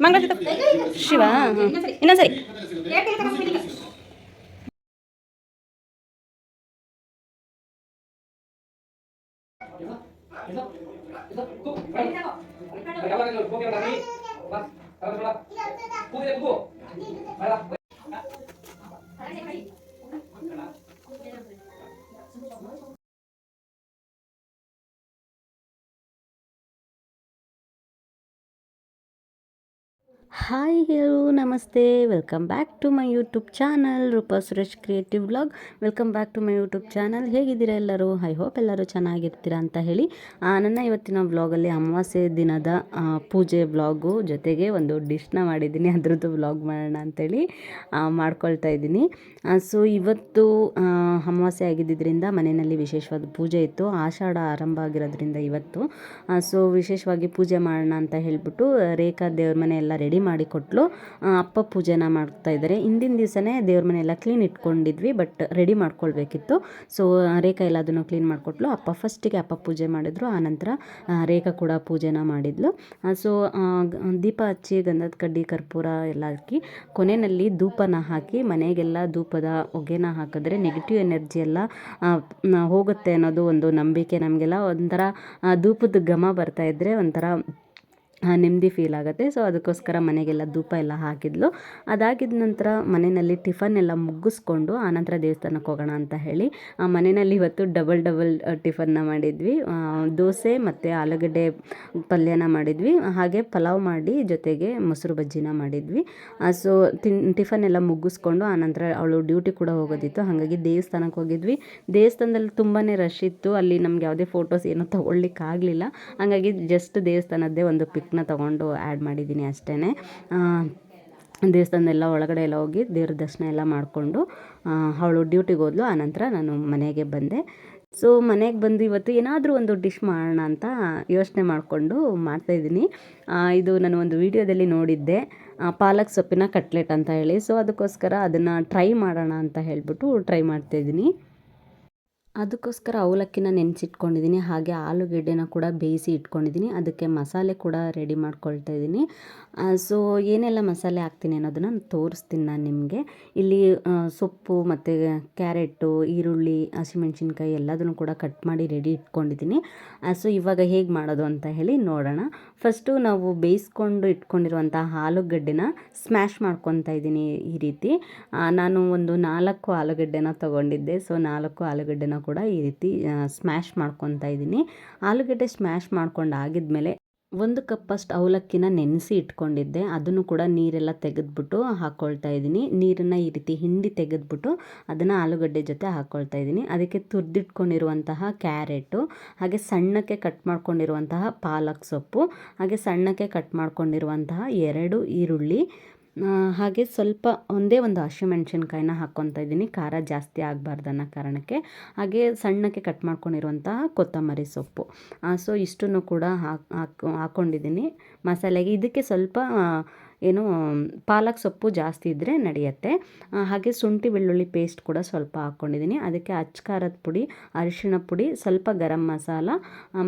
ಮಂಗಳ ಶಿವ ಹಾಂ ಇನ್ನೊಂದ್ಸರಿ ಹಾಯ್ ಹೇಳು ನಮಸ್ತೆ. Welcome back to my YouTube channel Roopa Suresh creative vlog welcome back to my YouTube channel. ಹೇಗಿದ್ದೀರಾ ಎಲ್ಲರೂ? ಐ ಹೋಪ್ ಎಲ್ಲರೂ ಚೆನ್ನಾಗಿರ್ತೀರಾ ಅಂತ ಹೇಳಿ ನನ್ನ ಇವತ್ತಿನ ವ್ಲಾಗಲ್ಲಿ ಅಮಾವಾಸ್ಯೆ ದಿನದ ಪೂಜೆ ವ್ಲಾಗು ಜೊತೆಗೆ ಒಂದು ಡಿಶ್ನ ಮಾಡಿದ್ದೀನಿ. ಅದರದ್ದು ವ್ಲಾಗ್ ಮಾಡೋಣ ಅಂತೇಳಿ ಮಾಡ್ಕೊಳ್ತಾ ಇದ್ದೀನಿ. ಸೊ ಇವತ್ತು ಅಮಾವಾಸ್ಯೆ ಆಗಿದ್ದರಿಂದ ಮನೆಯಲ್ಲಿ ವಿಶೇಷವಾದ ಪೂಜೆ ಇತ್ತು. ಆಷಾಢ ಆರಂಭ ಆಗಿರೋದ್ರಿಂದ ಇವತ್ತು ಸೊ ವಿಶೇಷವಾಗಿ ಪೂಜೆ ಮಾಡೋಣ ಅಂತ ಹೇಳಿಬಿಟ್ಟು ರೇಖಾ ದೇವ್ರ ಮನೆ ಎಲ್ಲ ರೆಡಿ ಮಾಡಿ ಕೊಟ್ಲು ಅಪ್ಪ ಪೂಜೆನ ಮಾಡ್ತಾ ಇದ್ದಾರೆ. ಹಿಂದಿನ ದಿವಸನೇ ದೇವ್ರ ಮನೆ ಎಲ್ಲ ಕ್ಲೀನ್ ಇಟ್ಕೊಂಡಿದ್ವಿ ಬಟ್ ರೆಡಿ ಮಾಡ್ಕೊಳ್ಬೇಕಿತ್ತು. ಸೊ ರೇಖಾ ಎಲ್ಲ ಅದನ್ನು ಕ್ಲೀನ್ ಮಾಡಿಕೊಟ್ಲು. ಅಪ್ಪ ಫಸ್ಟಿಗೆ ಅಪ್ಪ ಪೂಜೆ ಮಾಡಿದ್ರು. ಆನಂತರ ರೇಖಾ ಕೂಡ ಪೂಜೆನ ಮಾಡಿದ್ಲು. ಸೊ ದೀಪ ಹಚ್ಚಿ ಗಂಧದ ಕಡ್ಡಿ, ಕರ್ಪೂರ ಎಲ್ಲ ಹಾಕಿ, ಕೊನೆಯಲ್ಲಿ ಧೂಪನ ಹಾಕಿ, ಮನೆಗೆಲ್ಲ ಧೂಪದ ಹೊಗೆನ ಹಾಕಿದ್ರೆ ನೆಗೆಟಿವ್ ಎನರ್ಜಿ ಎಲ್ಲ ಹೋಗುತ್ತೆ ಅನ್ನೋದು ಒಂದು ನಂಬಿಕೆ ನಮಗೆಲ್ಲ. ಒಂಥರ ಧೂಪದ ಘಮ ಬರ್ತಾ ಇದ್ದರೆ ಒಂಥರ ನೆಮ್ಮದಿ ಫೀಲ್ ಆಗುತ್ತೆ. ಸೊ ಅದಕ್ಕೋಸ್ಕರ ಮನೆಗೆಲ್ಲ ಧೂಪ ಎಲ್ಲ ಹಾಕಿದ್ಲು. ಅದಾಗಿದ ನಂತರ ಮನೆಯಲ್ಲಿ ಟಿಫನ್ ಎಲ್ಲ ಮುಗಿಸ್ಕೊಂಡು ಆನಂತರ ದೇವಸ್ಥಾನಕ್ಕೆ ಹೋಗೋಣ ಅಂತ ಹೇಳಿ, ಆ ಮನೆಯಲ್ಲಿ ಇವತ್ತು ಡಬಲ್ ಡಬಲ್ ಟಿಫನ್ನ ಮಾಡಿದ್ವಿ. ದೋಸೆ ಮತ್ತು ಆಲೂಗಡ್ಡೆ ಪಲ್ಯನ ಮಾಡಿದ್ವಿ. ಹಾಗೆ ಪಲಾವ್ ಮಾಡಿ ಜೊತೆಗೆ ಮೊಸರು ಬಜ್ಜಿನ ಮಾಡಿದ್ವಿ. ಸೊ ತಿನ್ ಟಿಫನ್ ಎಲ್ಲ ಮುಗಿಸ್ಕೊಂಡು ಆನಂತರ ಅವಳು ಡ್ಯೂಟಿ ಕೂಡ ಹೋಗೋದಿತ್ತು. ಹಾಗಾಗಿ ದೇವಸ್ಥಾನಕ್ಕೆ ಹೋಗಿದ್ವಿ. ದೇವಸ್ಥಾನದಲ್ಲಿ ತುಂಬಾ ರಶ್ ಇತ್ತು. ಅಲ್ಲಿ ನಮ್ಗೆ ಯಾವುದೇ ಫೋಟೋಸ್ ಏನೂ ತೊಗೊಳ್ಲಿಕ್ಕೆ ಆಗಲಿಲ್ಲ ಹಾಗಾಗಿ ಜಸ್ಟ್ ದೇವಸ್ಥಾನದ್ದೇ ಒಂದು ಪಿಕ್ನ ತೊಗೊಂಡು ಆ್ಯಡ್ ಮಾಡಿದ್ದೀನಿ ಅಷ್ಟೇ ದೇವಸ್ಥಾನದೆಲ್ಲ ಒಳಗಡೆ ಎಲ್ಲ ಹೋಗಿ ದೇವ್ರ ದರ್ಶನ ಎಲ್ಲ ಮಾಡಿಕೊಂಡು ಅವಳು ಡ್ಯೂಟಿಗೆ ಹೋದ್ಲು. ಆನಂತರ ನಾನು ಮನೆಗೆ ಬಂದೆ. ಸೊ, ಮನೆಗೆ ಬಂದು ಇವತ್ತು ಏನಾದರೂ ಒಂದು ಡಿಶ್ ಮಾಡೋಣ ಅಂತ ಯೋಚನೆ ಮಾಡಿಕೊಂಡು ಮಾಡ್ತಾಯಿದ್ದೀನಿ ಇದು ನಾನು ಒಂದು ವಿಡಿಯೋದಲ್ಲಿ ನೋಡಿದ್ದೆ. ಪಾಲಕ್ ಸೊಪ್ಪಿನ ಕಟ್ಲೆಟ್ ಅಂತ ಹೇಳಿ. ಸೊ, ಅದಕ್ಕೋಸ್ಕರ ಅದನ್ನು ಟ್ರೈ ಮಾಡೋಣ ಅಂತ ಹೇಳಿಬಿಟ್ಟು ಟ್ರೈ ಮಾಡ್ತಾಯಿದ್ದೀನಿ ಅದಕ್ಕೋಸ್ಕರ ಅವಲಕ್ಕಿನ ನೆನೆಸಿಟ್ಕೊಂಡಿದ್ದೀನಿ. ಹಾಗೆ ಆಲೂಗೆಡ್ಡೆನ ಕೂಡ ಬೇಯಿಸಿ ಇಟ್ಕೊಂಡಿದ್ದೀನಿ. ಅದಕ್ಕೆ ಮಸಾಲೆ ಕೂಡ ರೆಡಿ ಮಾಡ್ಕೊಳ್ತಾ ಇದ್ದೀನಿ. ಸೊ ಏನೆಲ್ಲ ಮಸಾಲೆ ಹಾಕ್ತೀನಿ ಅನ್ನೋದನ್ನು ತೋರಿಸ್ತೀನಿ ನಾನು ನಿಮಗೆ. ಇಲ್ಲಿ ಸೊಪ್ಪು ಮತ್ತು ಕ್ಯಾರೆಟು, ಈರುಳ್ಳಿ, ಹಸಿಮೆಣ್ಸಿನ್ಕಾಯಿ ಎಲ್ಲದನ್ನು ಕೂಡ ಕಟ್ ಮಾಡಿ ರೆಡಿ ಇಟ್ಕೊಂಡಿದ್ದೀನಿ. ಸೊ ಇವಾಗ ಹೇಗೆ ಮಾಡೋದು ಅಂತ ಹೇಳಿ ನೋಡೋಣ. ಫಸ್ಟು ನಾವು ಬೇಯಿಸ್ಕೊಂಡು ಇಟ್ಕೊಂಡಿರುವಂಥ ಆಲೂಗಡ್ಡೆನ ಸ್ಮ್ಯಾಶ್ ಮಾಡ್ಕೊತಾ ಇದ್ದೀನಿ ಈ ರೀತಿ. ನಾನು ಒಂದು ನಾಲ್ಕು ಆಲೂಗಡ್ಡೆನ ತೊಗೊಂಡಿದ್ದೆ. ಸೊ, ನಾಲ್ಕು ಆಲೂಗಡ್ಡೆನ ಕೂಡ ಈ ರೀತಿ ಸ್ಮ್ಯಾಶ್ ಮಾಡ್ಕೊತಾ ಇದ್ದೀನಿ. ಆಲೂಗಡ್ಡೆ ಸ್ಮ್ಯಾಶ್ ಮಾಡ್ಕೊಂಡು ಆಗಿದ್ಮೇಲೆ ಒಂದು ಕಪ್ಪಷ್ಟು ಅವಲಕ್ಕಿನ ನೆನೆಸಿ ಇಟ್ಕೊಂಡಿದ್ದೆ. ಅದನ್ನು ಕೂಡ ನೀರೆಲ್ಲ ತೆಗೆದ್ಬಿಟ್ಟು ಹಾಕ್ಕೊಳ್ತಾ ಇದ್ದೀನಿ. ನೀರನ್ನು ಈ ರೀತಿ ಹಿಂಡಿ ತೆಗೆದ್ಬಿಟ್ಟು ಅದನ್ನು ಆಲೂಗಡ್ಡೆ ಜೊತೆ ಹಾಕ್ಕೊಳ್ತಾ ಇದ್ದೀನಿ. ಅದಕ್ಕೆ ತುರಿದಿಟ್ಕೊಂಡಿರುವಂತಹ ಕ್ಯಾರೆಟು, ಹಾಗೆ ಸಣ್ಣಕ್ಕೆ ಕಟ್ ಮಾಡ್ಕೊಂಡಿರುವಂತಹ ಪಾಲಕ್ ಸೊಪ್ಪು, ಹಾಗೆ ಸಣ್ಣಕ್ಕೆ ಕಟ್ ಮಾಡ್ಕೊಂಡಿರುವಂತಹ ಎರಡು ಈರುಳ್ಳಿ ಹಾಗೆ ಸ್ವಲ್ಪ ಒಂದೇ ಒಂದು ಹಸಿಮೆಣ್ಸಿನ್ಕಾಯಿನ ಹಾಕ್ಕೊತಾ ಇದ್ದೀನಿ. ಖಾರ ಜಾಸ್ತಿ ಆಗಬಾರ್ದು ಅನ್ನೋ ಕಾರಣಕ್ಕೆ. ಹಾಗೆ ಸಣ್ಣಕ್ಕೆ ಕಟ್ ಮಾಡ್ಕೊಂಡಿರುವಂತಹ ಕೊತ್ತಂಬರಿ ಸೊಪ್ಪು. ಸೊ ಇಷ್ಟನ್ನು ಕೂಡ ಹಾಕ್ ಹಾಕ್ ಹಾಕ್ಕೊಂಡಿದ್ದೀನಿ ಮಸಾಲೆಗೆ ಇದಕ್ಕೆ ಸ್ವಲ್ಪ ಏನು, ಪಾಲಕ್ ಸೊಪ್ಪು ಜಾಸ್ತಿ ಇದ್ದರೆ ನಡೆಯುತ್ತೆ. ಹಾಗೆ ಶುಂಠಿ ಬೆಳ್ಳುಳ್ಳಿ ಪೇಸ್ಟ್ ಕೂಡ ಸ್ವಲ್ಪ ಹಾಕ್ಕೊಂಡಿದ್ದೀನಿ ಅದಕ್ಕೆ ಅಚ್ಚಖಾರದ ಪುಡಿ, ಅರಿಶಿಣ ಪುಡಿ, ಸ್ವಲ್ಪ ಗರಂ ಮಸಾಲ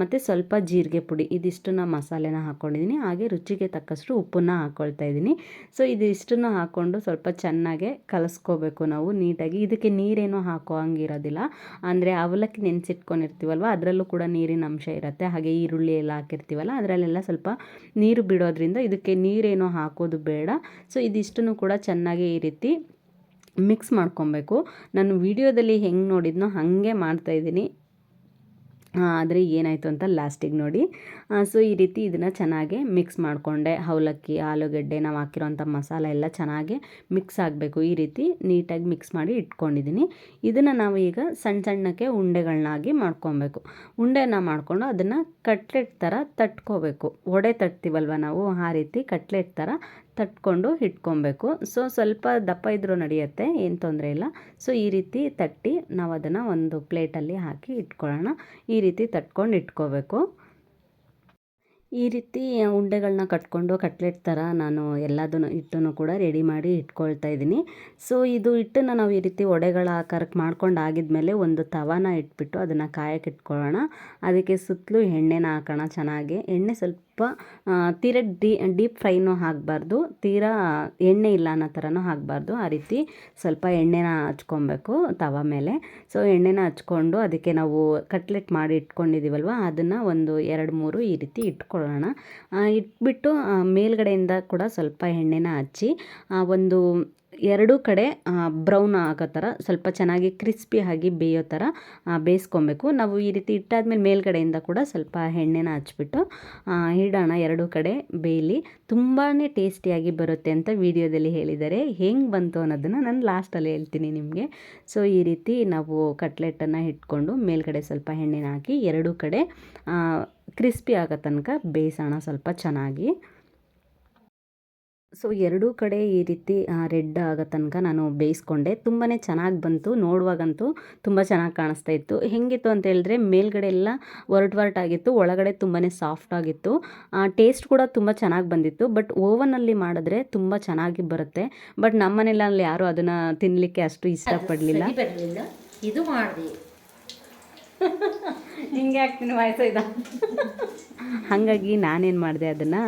ಮತ್ತು ಸ್ವಲ್ಪ ಜೀರಿಗೆ ಪುಡಿ. ಇದಿಷ್ಟನ್ನ ಮಸಾಲೆನ ಹಾಕ್ಕೊಂಡಿದ್ದೀನಿ ಹಾಗೆ ರುಚಿಗೆ ತಕ್ಕಷ್ಟು ಉಪ್ಪನ್ನ ಹಾಕ್ಕೊಳ್ತಾ ಇದ್ದೀನಿ. ಸೊ, ಇದಿಷ್ಟನ್ನು ಹಾಕ್ಕೊಂಡು ಸ್ವಲ್ಪ ಚೆನ್ನಾಗೆ ಕಲಸ್ಕೋಬೇಕು ನಾವು ನೀಟಾಗಿ. ಇದಕ್ಕೆ ನೀರೇನು ಹಾಕೋ ಹಂಗಿರೋದಿಲ್ಲ. ಅಂದರೆ ಅವಲಕ್ಕಿ ನೆನೆಸಿಟ್ಕೊಂಡಿರ್ತೀವಲ್ವ, ಅದರಲ್ಲೂ ಕೂಡ ನೀರಿನ ಅಂಶ ಇರುತ್ತೆ. ಹಾಗೆ ಈರುಳ್ಳಿ ಎಲ್ಲ ಹಾಕಿರ್ತೀವಲ್ಲ, ಅದರಲ್ಲೆಲ್ಲ ಸ್ವಲ್ಪ ನೀರು ಬಿಡೋದ್ರಿಂದ ಇದಕ್ಕೆ ನೀರೇನು ಹಾಕೋದು ಬೇಡ. ಸೊ ಇದಿಷ್ಟನ್ನು ಕೂಡ ಚೆನ್ನಾಗಿ ಈ ರೀತಿ ಮಿಕ್ಸ್ ಮಾಡ್ಕೊಬೇಕು. ನಾನು ವಿಡಿಯೋದಲ್ಲಿ ಹೆಂಗೆ ನೋಡಿದ್ನೋ ಹಾಗೆ ಮಾಡ್ತಾಯಿದ್ದೀನಿ ಆದರೆ ಏನಾಯಿತು ಅಂತ ಲಾಸ್ಟಿಗೆ ನೋಡಿ. ಸೊ ಈ ರೀತಿ ಇದನ್ನು ಚೆನ್ನಾಗಿ ಮಿಕ್ಸ್ ಮಾಡಿಕೊಂಡೆ. ಅವಲಕ್ಕಿ, ಆಲೂಗಡ್ಡೆ ನಾವು ಹಾಕಿರೋಂಥ ಮಸಾಲೆ ಎಲ್ಲ ಚೆನ್ನಾಗಿ ಮಿಕ್ಸ್ ಆಗಬೇಕು. ಈ ರೀತಿ ನೀಟಾಗಿ ಮಿಕ್ಸ್ ಮಾಡಿ ಇಟ್ಕೊಂಡಿದ್ದೀನಿ ಇದನ್ನು ನಾವು ಈಗ ಸಣ್ಣ ಸಣ್ಣಕ್ಕೆ ಉಂಡೆಗಳನ್ನಾಗಿ ಮಾಡ್ಕೊಬೇಕು. ಉಂಡೆನ ಮಾಡಿಕೊಂಡು ಅದನ್ನು ಕಟ್ಲೆಟ್ ಥರ ತಟ್ಕೋಬೇಕು. ಒಡೆ ತಟ್ತೀವಲ್ವ ನಾವು? ಆ ರೀತಿ ಕಟ್ಲೆಟ್ ಥರ ತಟ್ಕೊಂಡು ಇಟ್ಕೊಬೇಕು. ಸೊ ಸ್ವಲ್ಪ ದಪ್ಪ ಇದ್ದರೂ ನಡೆಯುತ್ತೆ, ಏನು ತೊಂದರೆ ಇಲ್ಲ. ಸೊ ಈ ರೀತಿ ತಟ್ಟಿ ನಾವು ಅದನ್ನು ಒಂದು ಪ್ಲೇಟಲ್ಲಿ ಹಾಕಿ ಇಟ್ಕೊಳ್ಳೋಣ. ಈ ರೀತಿ ತಟ್ಕೊಂಡು ಇಟ್ಕೋಬೇಕು. ಈ ರೀತಿ ಉಂಡೆಗಳನ್ನ ಕಟ್ಕೊಂಡು ಕಟ್ಲೆಟ್ ಥರ ನಾನು ಎಲ್ಲದನ್ನು ಹಿಟ್ಟನ್ನು ಕೂಡ ರೆಡಿ ಮಾಡಿ ಇಟ್ಕೊಳ್ತಾ ಇದ್ದೀನಿ. ಸೊ ಇದು ಹಿಟ್ಟನ್ನು ನಾವು ಈ ರೀತಿ ಒಡೆಗಳ ಆಕಾರಕ್ಕೆ ಮಾಡ್ಕೊಂಡು ಆಗಿದ್ಮೇಲೆ ಒಂದು ತವಾನ ಇಟ್ಬಿಟ್ಟು ಅದನ್ನು ಕಾಯಕ್ಕೆ ಇಟ್ಕೊಳ್ಳೋಣ. ಅದಕ್ಕೆ ಸುತ್ತಲೂ ಎಣ್ಣೆನ ಹಾಕೋಣ ಚೆನ್ನಾಗಿ. ಎಣ್ಣೆ ಸ್ವಲ್ಪ ಆ, ತೀರ ಡೀ ಡೀಪ್ ಫ್ರೈನೂ ಆಗಬಾರ್ದು ತೀರಾ ಎಣ್ಣೆ ಇಲ್ಲ ಅನ್ನೋ ಥರನೂ ಆಗಬಾರ್ದು ಆ ರೀತಿ ಸ್ವಲ್ಪ ಎಣ್ಣೆನ ಹಚ್ಕೊಬೇಕು ತವ ಮೇಲೆ. ಸೊ ಎಣ್ಣೆನ ಹಚ್ಕೊಂಡು ಅದಕ್ಕೆ ನಾವು ಕಟ್ಲೆಟ್ ಮಾಡಿ ಇಟ್ಕೊಂಡಿದ್ದೀವಲ್ವ ಅದನ್ನು ಒಂದು ಎರಡು ಮೂರು ಈ ರೀತಿ ಇಟ್ಕೊಳ್ಳೋಣ. ಇಟ್ಬಿಟ್ಟು ಮೇಲ್ಗಡೆಯಿಂದ ಕೂಡ ಸ್ವಲ್ಪ ಎಣ್ಣೆನ ಹಚ್ಚಿ ಒಂದು ಎರಡೂ ಕಡೆ ಬ್ರೌನ್ ಆಗೋ ಥರ, ಸ್ವಲ್ಪ ಚೆನ್ನಾಗಿ ಕ್ರಿಸ್ಪಿ ಆಗಿ ಬೇಯೋ ಥರ ಬೇಯಿಸ್ಕೊಬೇಕು. ನಾವು ಈ ರೀತಿ ಇಟ್ಟಾದ್ಮೇಲೆ ಮೇಲ್ಗಡೆಯಿಂದ ಕೂಡ ಸ್ವಲ್ಪ ಎಣ್ಣೆನ ಹಚ್ಬಿಟ್ಟು ಇಡೋಣ ಎರಡೂ ಕಡೆ ಬೇಯಲಿ. ತುಂಬಾ ಟೇಸ್ಟಿಯಾಗಿ ಬರುತ್ತೆ ಅಂತ ವಿಡಿಯೋದಲ್ಲಿ ಹೇಳಿದ್ದಾರೆ. ಹೆಂಗೆ ಬಂತು ಅನ್ನೋದನ್ನು ನಾನು ಲಾಸ್ಟಲ್ಲಿ ಹೇಳ್ತೀನಿ ನಿಮಗೆ. ಸೊ, ಈ ರೀತಿ ನಾವು ಕಟ್ಲೆಟನ್ನು ಇಟ್ಕೊಂಡು ಮೇಲ್ಗಡೆ ಸ್ವಲ್ಪ ಎಣ್ಣೆನ ಹಾಕಿ, ಎರಡೂ ಕಡೆ ಕ್ರಿಸ್ಪಿ ಆಗೋ ತನಕ ಬೇಯಿಸೋಣ ಸ್ವಲ್ಪ ಚೆನ್ನಾಗಿ. ಸೊ ಎರಡೂ ಕಡೆ ಈ ರೀತಿ ರೆಡ್ ಆಗೋ ತನಕ ನಾನು ಬೇಯಿಸ್ಕೊಂಡೆ. ತುಂಬಾ ಚೆನ್ನಾಗಿ ಬಂತು. ನೋಡುವಾಗಂತೂ ತುಂಬ ಚೆನ್ನಾಗಿ ಕಾಣಿಸ್ತಾ ಇತ್ತು. ಹೆಂಗಿತ್ತು ಅಂತ ಹೇಳಿದ್ರೆ, ಮೇಲ್ಗಡೆ ಎಲ್ಲ ವರ್ಟ್ ಆಗಿತ್ತು. ಒಳಗಡೆ ತುಂಬಾ ಸಾಫ್ಟ್ ಆಗಿತ್ತು. ಟೇಸ್ಟ್ ಕೂಡ ತುಂಬ ಚೆನ್ನಾಗಿ ಬಂದಿತ್ತು. ಬಟ್ ಓವನಲ್ಲಿ ಮಾಡಿದ್ರೆ ತುಂಬ ಚೆನ್ನಾಗಿ ಬರುತ್ತೆ. ಬಟ್ ನಮ್ಮನೆಲ್ಲ ಅಲ್ಲಿ ಯಾರೂ ಅದನ್ನು ತಿನ್ನಲಿಕ್ಕೆ ಅಷ್ಟು ಇಷ್ಟಪಡಲಿಲ್ಲ. ಇದು ಮಾಡಿದೆ. ಹಿಂಗೆ ಆಗ್ತೀನಿ ಇದ ಹಾಗಾಗಿ ನಾನೇನು ಮಾಡಿದೆ ಅದನ್ನು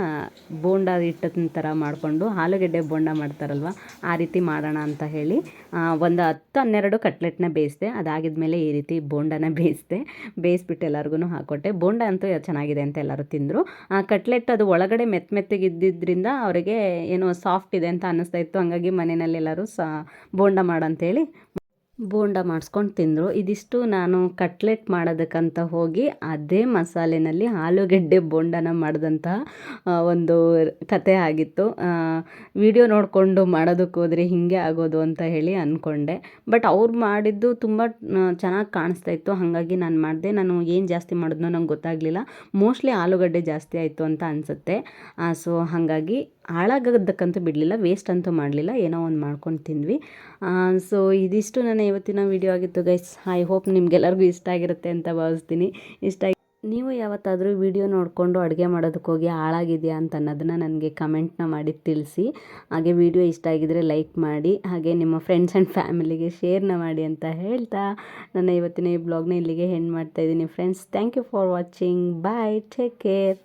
ಬೋಂಡ ಹಿಟ್ಟಿನ ಥರ ಮಾಡಿಕೊಂಡು ಆಲೂಗಡ್ಡೆ ಬೋಂಡ ಮಾಡ್ತಾರಲ್ವ, ಆ ರೀತಿ ಮಾಡೋಣ ಅಂತ ಹೇಳಿ ಒಂದು ಹತ್ತು ಹನ್ನೆರಡು ಕಟ್ಲೆಟ್ನ ಬೇಯಿಸಿದೆ. ಅದಾಗಿದ್ಮೇಲೆ ಈ ರೀತಿ ಬೋಂಡನ ಬೇಯಿಸಿದೆ. ಬೇಯಿಸ್ಬಿಟ್ಟು ಎಲ್ಲರಿಗೂ ಹಾಕೊಟ್ಟೆ. ಬೋಂಡ ಅಂತೂ ಚೆನ್ನಾಗಿದೆ ಅಂತ ಎಲ್ಲರೂ ತಿಂದರು. ಆ ಕಟ್ಲೆಟ್ ಅದು ಒಳಗಡೆ ಮೆತ್ತ ಮೆತ್ತಗೆ ಇದ್ದಿದ್ದರಿಂದ ಅವರಿಗೆ ಏನೋ ಸಾಫ್ಟ್ ಇದೆ ಅಂತ ಅನ್ನಿಸ್ತಾ ಇತ್ತು. ಹಾಗಾಗಿ ಮನೆಯಲ್ಲಿ ಎಲ್ಲರೂ ಸಾ ಬೋಂಡ ಮಾಡಂತೇಳಿ ಬೋಂಡ ಮಾಡಿಸ್ಕೊಂಡು ತಿಂದರು. ಇದಿಷ್ಟು ನಾನು ಕಟ್ಲೆಟ್ ಮಾಡೋದಕ್ಕಂತ ಹೋಗಿ ಅದೇ ಮಸಾಲೆನಲ್ಲಿ ಆಲೂಗಡ್ಡೆ ಬೋಂಡನ ಮಾಡಿದಂತಹ ಒಂದು ಕತೆ ಆಗಿತ್ತು. ವಿಡಿಯೋ ನೋಡಿಕೊಂಡು ಮಾಡೋದಕ್ಕೆ ಹೋದರೆ ಹೀಗೆ ಆಗೋದು ಅಂತ ಹೇಳಿ ಅಂದ್ಕೊಂಡೆ ಬಟ್ ಅವ್ರು ಮಾಡಿದ್ದು ತುಂಬ ಚೆನ್ನಾಗಿ ಕಾಣಿಸ್ತಾ ಇತ್ತು. ಹಾಗಾಗಿ ನಾನು ಮಾಡಿದೆ. ನಾನು ಏನು ಜಾಸ್ತಿ ಮಾಡಿದ್ನೋ ನಂಗೆ ಗೊತ್ತಾಗಲಿಲ್ಲ. ಮೋಸ್ಟ್ಲಿ ಆಲೂಗಡ್ಡೆ ಜಾಸ್ತಿ ಆಯಿತು ಅಂತ ಅನಿಸುತ್ತೆ. ಸೊ ಹಾಗಾಗಿ ಹಾಳಾಗೋದಕ್ಕಂತೂ ಬಿಡಲಿಲ್ಲ ವೇಸ್ಟ್ ಅಂತೂ ಮಾಡಲಿಲ್ಲ, ಏನೋ ಒಂದು ಮಾಡ್ಕೊಂಡು ತಿಂದ್ವಿ. ಸೊ ಇದಿಷ್ಟು ನನ್ನ ಇವತ್ತಿನ ವಿಡಿಯೋ ಆಗಿತ್ತು ಗೈಸ್ ಐ ಹೋಪ್ ನಿಮ್ಗೆಲ್ಲರಿಗೂ ಇಷ್ಟ ಆಗಿರುತ್ತೆ ಅಂತ ಭಾವಿಸ್ತೀನಿ. ಇಷ್ಟ ನೀವು ಯಾವತ್ತಾದರೂ ವಿಡಿಯೋ ನೋಡಿಕೊಂಡು ಅಡುಗೆ ಮಾಡೋದಕ್ಕೆ ಹೋಗಿ ಹಾಳಾಗಿದೆಯಾ ಅಂತ ಅನ್ನೋದನ್ನು ನನಗೆ ಕಮೆಂಟ್ನ ಮಾಡಿ ತಿಳಿಸಿ. ಹಾಗೆ ವಿಡಿಯೋ ಇಷ್ಟ ಆಗಿದರೆ ಲೈಕ್ ಮಾಡಿ, ಹಾಗೆ ನಿಮ್ಮ ಫ್ರೆಂಡ್ಸ್ ಆ್ಯಂಡ್ ಫ್ಯಾಮಿಲಿಗೆ ಶೇರ್ನ ಮಾಡಿ ಅಂತ ಹೇಳ್ತಾ ನನ್ನ ಇವತ್ತಿನ ಈ ಬ್ಲಾಗ್ನ ಇಲ್ಲಿಗೆ ಹೆಣ್ಣು ಮಾಡ್ತಾಯಿದ್ದೀನಿ friends thank you for watching bye take care